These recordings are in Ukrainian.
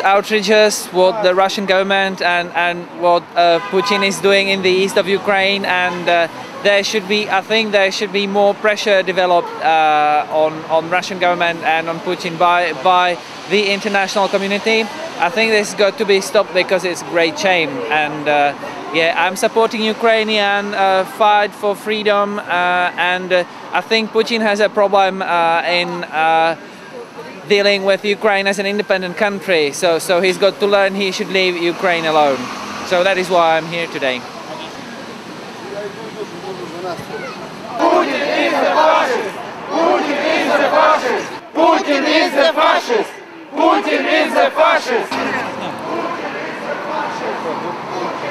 outrageous what the Russian government and, and what uh, Putin is doing in the east of Ukraine, and uh, there should be, I think, there should be more pressure developed uh, on on Russian government and on Putin by by the international community. I think this got to be stopped because it's great shame, and uh, yeah, I'm supporting Ukrainian uh, fight for freedom, uh, and I think Putin has a problem in. Dealing with Ukraine as an independent country. So, so he's got to learn he should leave Ukraine alone. So that is why I'm here today. Putin is a fascist! Putin is a fascist! Putin is a fascist! Putin is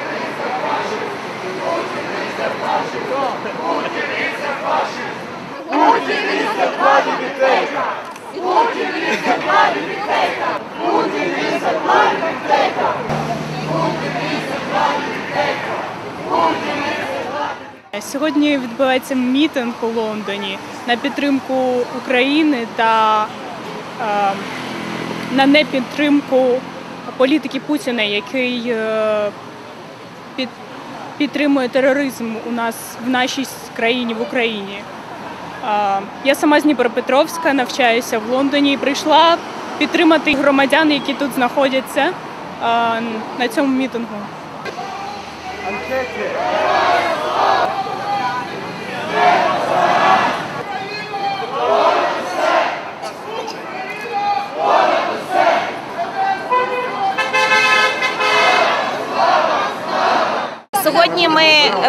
a fascist! Putin is a bloody dictator! Сьогодні відбувається мітинг у Лондоні на підтримку України та е, на непідтримку політики Путіна, який е, під, підтримує тероризм у нас в нашій країні в Україні. Я сама з Дніпропетровська, навчаюся в Лондоні і прийшла підтримати громадян, які тут знаходяться на цьому мітингу. Сьогодні ми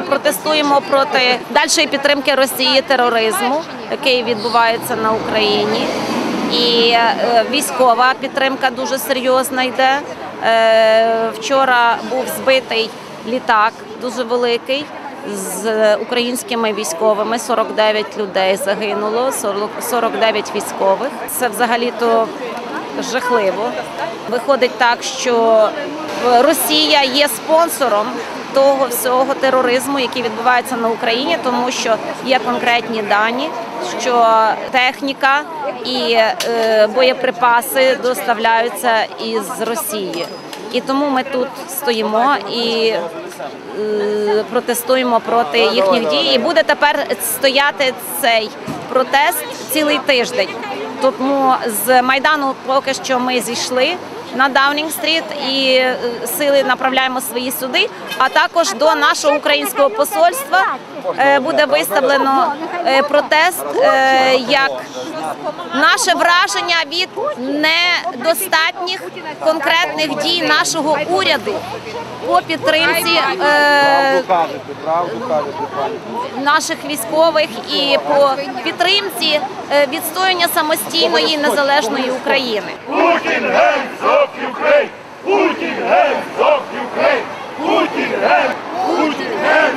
протестуємо проти дальшої підтримки Росії тероризму, який відбувається на Україні. І е, військова підтримка дуже серйозна йде. Е, Вчора був збитий літак дуже великий з українськими військовими. 49 людей загинуло, 40 49 військових. Це взагалі-то жахливо. Виходить так, що Росія є спонсором того всього тероризму, який відбувається на Україні, тому що є конкретні дані, що техніка і е, боєприпаси доставляються із Росії. І тому ми тут стоїмо і е, протестуємо проти їхніх дій. І буде тепер стояти цей протест цілий тиждень. Тому з майдану поки що ми зійшли на Даунінг-стріт і е, сили направляємо свої сюди. А також до нашого українського посольства буде виставлено е, протест е, як наше враження від недостатніх конкретних дій нашого уряду по підтримці е, наших військових і по підтримці е, відстоювання самостійної незалежної України. Putin hands off Ukraine! Putin hands off Ukraine! Putin hands Putin hands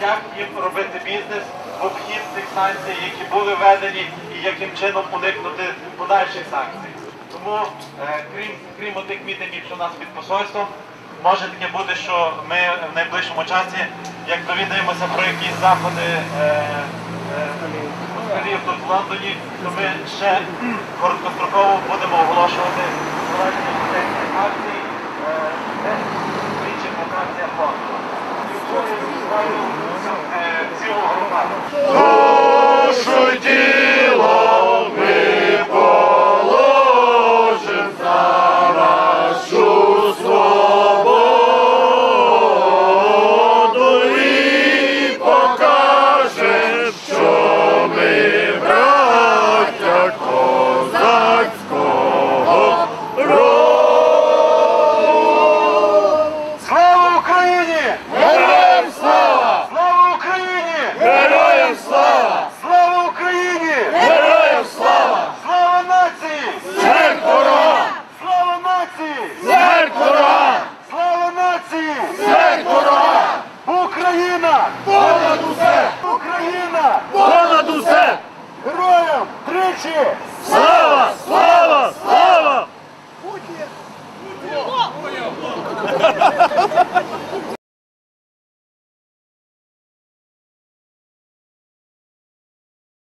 як їм робити бізнес в обхід цих санкцій, які були введені, і яким чином уникнути подальших санкцій. Тому, е, крім, крім тих мітингів, що у нас під посольством, може таке бути, що ми в найближчому часі, як довідаємося про якісь заходи е, е, тут в Лондоні, то ми ще короткостроково будемо оголошувати partiu!